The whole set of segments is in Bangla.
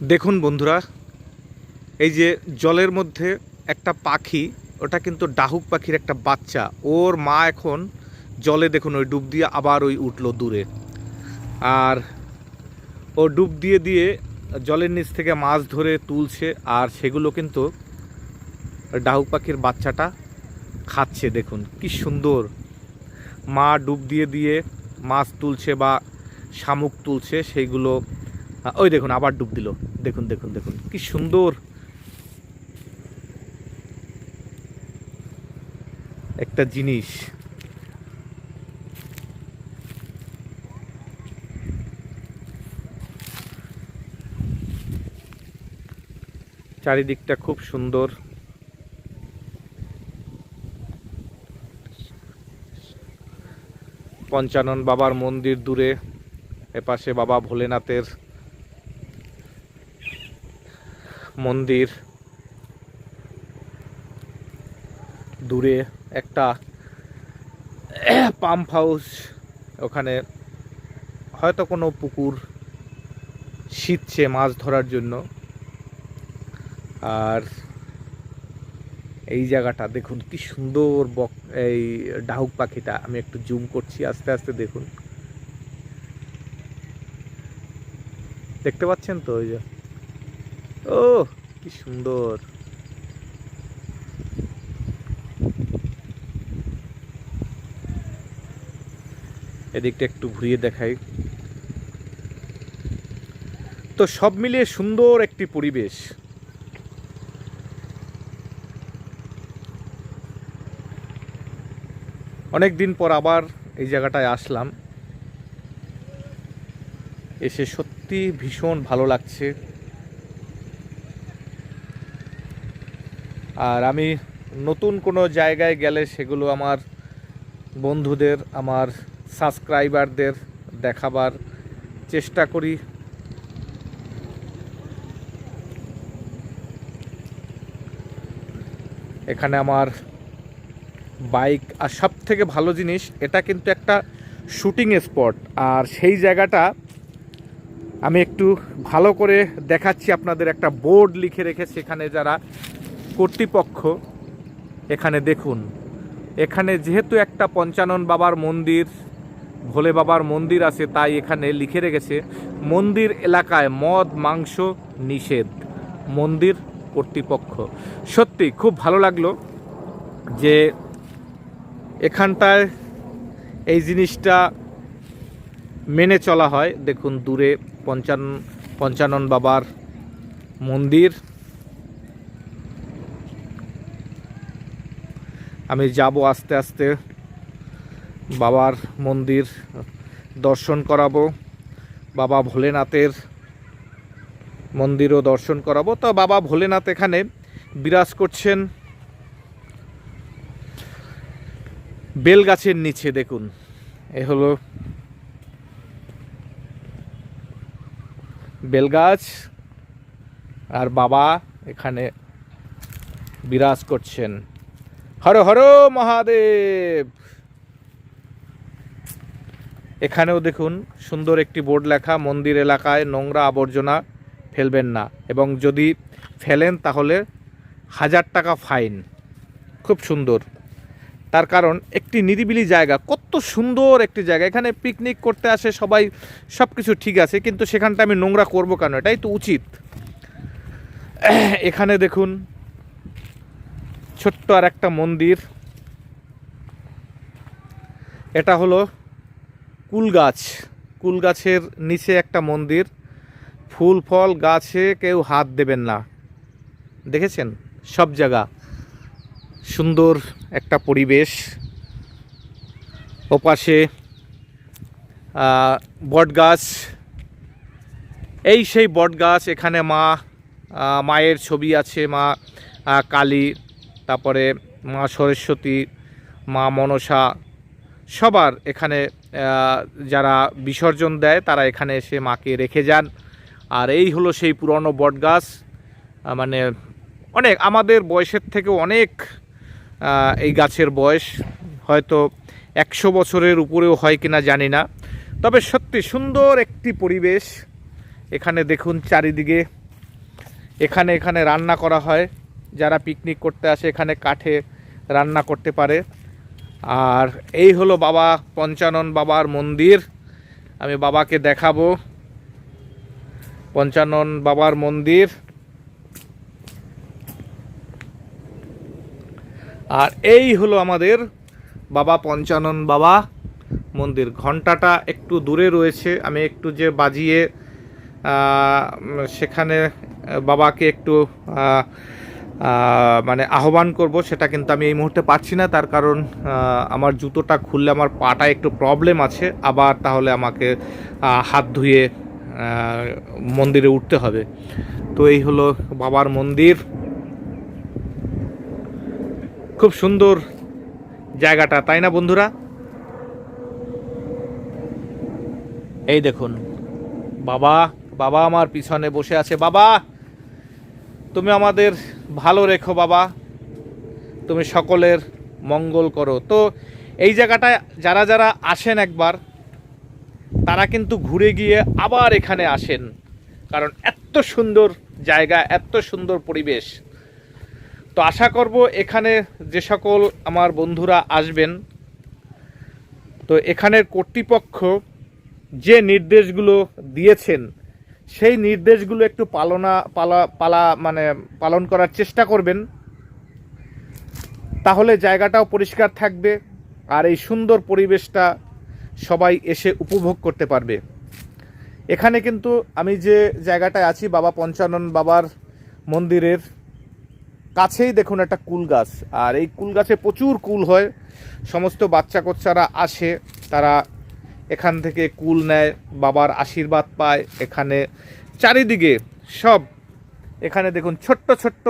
দেখুন বন্ধুরা, এই যে জলের মধ্যে একটা পাখি, ওটা কিন্তু ডাহুক পাখির একটা বাচ্চা। ওর মা এখন জলে দেখুন, ওই ডুব দিয়ে আবার ওই উঠল দূরে। আর ও ডুব দিয়ে দিয়ে জলের নিচ থেকে মাছ ধরে তুলছে, আর সেগুলো কিন্তু ডাহুক পাখির বাচ্চাটা খাচ্ছে দেখুন, কি সুন্দর। মা ডুব দিয়ে দিয়ে মাছ তুলছে বা শামুক তুলছে, সেইগুলো ওই দেখুন, আবার ডুব দিল। দেখুন দেখুন দেখুন, কি সুন্দর। একটা জিনিস। চারিদিকটা খুব সুন্দর। পঞ্চানন বাবার মন্দির দূরে, এপাশে বাবা ভোলেনাথের মন্দির। দূরে একটা পাম্প হাউস ওখানে হয়তো কোনো পুকুর শীতছে মাছ ধরার জন্য। আর এই জায়গাটা দেখুন কি সুন্দর বক, এই ডাহুক পাখিটা। আমি একটু জুম করছি, আস্তে আস্তে দেখুন। দেখতে পাচ্ছেন তো ওই যে? ও! কি সুন্দর। এদিকটা একটু ঘুরিয়ে দেখাই। তো সব মিলিয়ে সুন্দর একটি পরিবেশ। অনেক দিন পর আবার এই জায়গাটায় আসলাম। এসে সত্যি ভীষণ ভালো লাগছে। আর আমি নতুন কোনো জায়গায় গেলে সেগুলো আমার বন্ধুদের, আমার সাবস্ক্রাইবারদের দেখাবার চেষ্টা করি। এখানে আমার বাইক, আর সব থেকে ভালো জিনিস, এটা কিন্তু একটা শুটিং স্পট। আর সেই জায়গাটা আমি একটু ভালো করে দেখাচ্ছি, আপনাদের একটা বোর্ড লিখে রেখেছে এখানে যারা কর্তৃপক্ষ, এখানে দেখুন, এখানে যেহেতু একটা পঞ্চানন বাবার মন্দির, ভোলে বাবার মন্দির আছে, তাই এখানে লিখে রেখেছে, মন্দির এলাকায় মদ, মাংস নিষেধ, মন্দির কর্তৃপক্ষ। সত্যি, খুব ভালো লাগল যে এখানটায় এই জিনিসটা মেনে চলা হয়। দেখুন, দূরে পঞ্চান, পঞ্চানন বাবার মন্দির। আমি যাব আস্তে আস্তে। বাবার মন্দির দর্শন করাবো। বাবা ভোলেনাথের মন্দিরও দর্শন করাবো। তো বাবা ভোলেনাথ এখানে বিরাজ করছেন বেল গাছের নিচে, দেখুন। এ হলো বেলগাছ আর বাবা এখানে বিরাজ করছেন। হর হর মহাদেব। এখানেও দেখুন, সুন্দর একটি বোর্ড লেখা, মন্দির এলাকায় নোংরা আবর্জনা ফেলবেন না। এবং যদি ফেলেন তাহলে হাজার টাকা ফাইন। খুব সুন্দর। তার কারণ একটি নিরিবিলি জায়গা, কত সুন্দর একটি জায়গা। এখানে পিকনিক করতে আসে সবাই সব কিছু ঠিক আছে, কিন্তু সেখানটা আমি নোংরা করব কেন? এটাই তো উচিত। এখানে দেখুন ছোট্ট আর একটা মন্দির। এটা হলো কুল গাছ। কুল গাছের নিচে একটা মন্দির। ফুল, ফল, গাছে কেউ হাত দেবেন না। দেখেছেন? সব জায়গা। সুন্দর একটা পরিবেশ। ওপাশে বট গাছ এই সেই বট গাছ এখানে মা মায়ের ছবি আছে, মা কালী। তারপরে মা সরস্বতী, মা মনসা সবার এখানে যারা বিসর্জন দেয় তারা এখানে এসে মাকে রেখে যান। আর এই হলো সেই পুরনো বটগাছ। মানে অনেক, আমাদের বয়সের থেকে অনেক এই গাছের বয়স। হয়তো একশো বছরের উপরেও হয় কিনা জানি না। তবে সত্যি সুন্দর একটি পরিবেশ। এখানে দেখুন চারিদিকে। এখানে এখানে রান্না করা হয়। যারা পিকনিক করতে আসে, এখানে কাঠে রান্না করতে পারে। আর এই হলো বাবা পঞ্চানন বাবার মন্দির। আমি বাবাকে দেখাবো। পঞ্চানন বাবার মন্দির। আর এই হলো আমাদের বাবা পঞ্চানন বাবা মন্দির। ঘন্টাটা একটু দূরে রয়েছে। আমি একটু যে বাজিয়ে সেখানে বাবাকে একটু মানে আহ্বান করব, সেটা কিন্তু আমি এই মুহূর্তে পাচ্ছি না। তার কারণ আমার জুতোটা খুললে আমার পাটা একটু প্রবলেম আছে। আবার তাহলে আমাকে হাত ধুয়ে মন্দিরে উঠতে হবে। তো এই হলো বাবার মন্দির। খুব সুন্দর জায়গাটা, তাই না বন্ধুরা? এই দেখুন, বাবা বাবা আমার পিছনে বসে আছে। বাবা, তুমি আমাদের ভালো রেখো বাবা। তুমি সকলের মঙ্গল করো। তো এই জায়গাটায় যারা যারা আসেন একবার, তারা কিন্তু ঘুরে গিয়ে আবার এখানে আসেন। কারণ এত সুন্দর জায়গা, এত সুন্দর পরিবেশ। তো আশা করব এখানে যে সকল আমার বন্ধুরা আসবেন, তো এখানের কর্তৃপক্ষ যে নির্দেশগুলো দিয়েছেন সেই নির্দেশগুলো একটু পালনা, পালা পালা মানে পালন করার চেষ্টা করবেন। তাহলে জায়গাটাও পরিষ্কার থাকবে আর এই সুন্দর পরিবেশটা সবাই এসে উপভোগ করতে পারবে। এখানে কিন্তু আমি যে জায়গাটায় আছি, বাবা পঞ্চানন বাবার মন্দিরের কাছেই দেখুন একটা কুল গাছ। আর এই কুল গাছে প্রচুর কুল হয়। সমস্ত বাচ্চা কোচ্চারা আসে, তারা এখান থেকে কুল নেয়, বাবার আশীর্বাদ পায়। এখানে চারিদিকে সব, এখানে দেখুন ছোট্ট ছোট্ট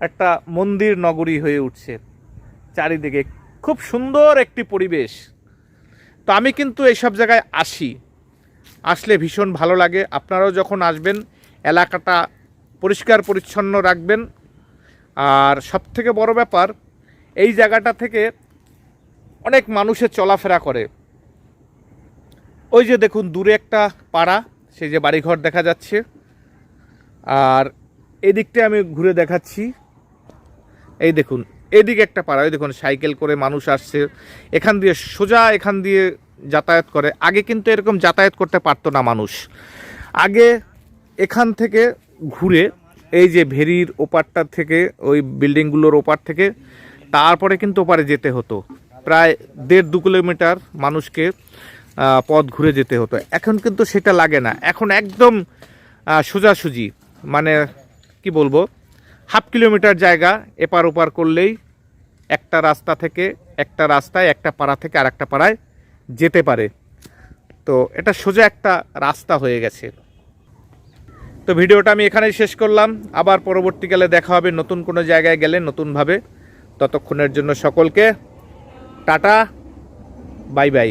একটা মন্দির নগরী হয়ে উঠছে। চারিদিকে খুব সুন্দর একটি পরিবেশ। তো আমি কিন্তু এইসব জায়গায় আসি। আসলে ভীষণ ভালো লাগে। আপনারাও যখন আসবেন, এলাকাটা পরিষ্কার পরিচ্ছন্ন রাখবেন। আর সব থেকে বড় ব্যাপার, এই জায়গাটা থেকে অনেক মানুষের চলাফেরা করে। ওই যে দেখুন, দূরে একটা পাড়া, সেই যে বাড়িঘর দেখা যাচ্ছে। আর এদিকটা আমি ঘুরে দেখাচ্ছি। এই দেখুন, এদিকে একটা পাড়া, ওই দেখুন, সাইকেল করে মানুষ আসছে। এখান দিয়ে সোজা এখান দিয়ে যাতায়াত করে। আগে কিন্তু এরকম যাতায়াত করতে পারতো না মানুষ। আগে এখান থেকে ঘুরে এই যে ভেরির ওপারটা থেকে, ওই বিল্ডিংগুলোর ওপার থেকে, তারপরে কিন্তু ওপারে যেতে হতো। প্রায় দেড় দু কিলোমিটার মানুষকে পথ ঘুরে যেতে হতো। এখন কিন্তু সেটা লাগে না। এখন একদম সোজাসুজি। মানে কি বলব? হাফ কিলোমিটার জায়গা এপার ওপার করলেই একটা রাস্তা থেকে একটা রাস্তায়, একটা পাড়া থেকে আর একটা পাড়ায় যেতে পারে। তো এটা সোজা একটা রাস্তা হয়ে গেছে। তো ভিডিওটা আমি এখানেই শেষ করলাম। আবার পরবর্তীকালে দেখা হবে নতুন কোনো জায়গায় গেলে নতুনভাবে। ততক্ষণের জন্য সকলকে টাটা, বাই বাই।